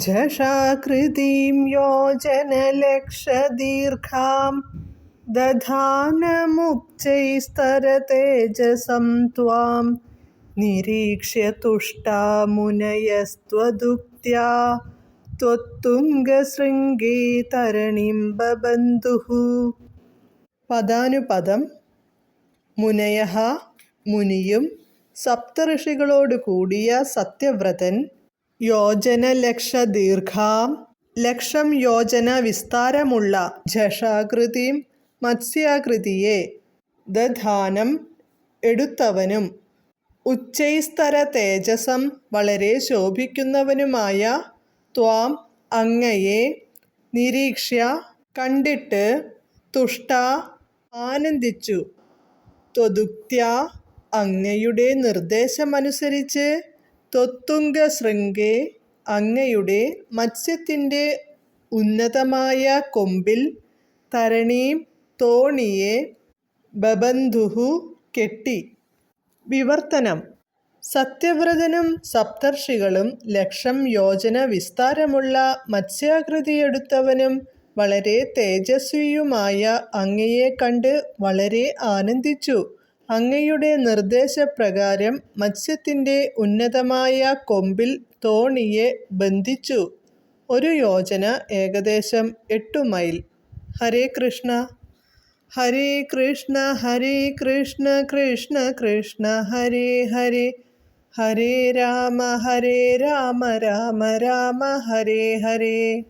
झषाकृतिं योजनलक्षदीर्घां दधानमुच्चैस्तरतेजसं त्वां निरीक्ष्य तुष्टा मुनयस्त्वदुक्त्या त्वत्तुङ्गशृङ्गे तरणिं बबन्धुः പദാനുപദം മുനയഃ മുനിയും സപ്തഋഷികളോട് കൂടിയ സത്യവ്രതൻ യോജനലക്ഷദീർഘാം ലക്ഷം യോജന വിസ്താരമുള്ള ജഷാകൃതിയും മത്സ്യാകൃതിയെ. ദധാനം എടുത്തവനും ഉച്ചൈസ്തര തേജസം വളരെ ശോഭിക്കുന്നവനുമായ ത്വാം അങ്ങയെ നിരീക്ഷ്യ കണ്ടിട്ട് തുഷ്ട ആനന്ദിച്ചു. ത്വദുക്ത്യ അങ്ങയുടെ നിർദ്ദേശമനുസരിച്ച് ത്വത്തുംഗ ശൃംഗേ അങ്ങയുടെ മത്സ്യത്തിന്റെ ഉന്നതമായ കൊമ്പിൽ തരണീം തോണിയെ ബബന്ധുഹു കെട്ടി. വിവർത്തനം. സത്യവ്രതനും സപ്തർഷികളും ലക്ഷം യോജന വിസ്താരമുള്ള മത്സ്യാകൃതിയെടുത്തവനും വളരെ തേജസ്വിയുമായ അങ്ങയെ കണ്ട് വളരെ ആനന്ദിച്ചു. അങ്ങയുടെ നിർദ്ദേശപ്രകാരം മത്സ്യത്തിന്റെ ഉന്നതമായ കൊമ്പിൽ തോണിയെ ബന്ധിച്ചു. ഒരു യോജന ഏകദേശം എട്ടു മൈൽ. ഹരേ കൃഷ്ണ. ഹരേ കൃഷ്ണ ഹരേ കൃഷ്ണ കൃഷ്ണ കൃഷ്ണ ഹരേ ഹരേ. ഹരേ രാമ ഹരേ രാമ രാമ രാമ ഹരേ ഹരേ.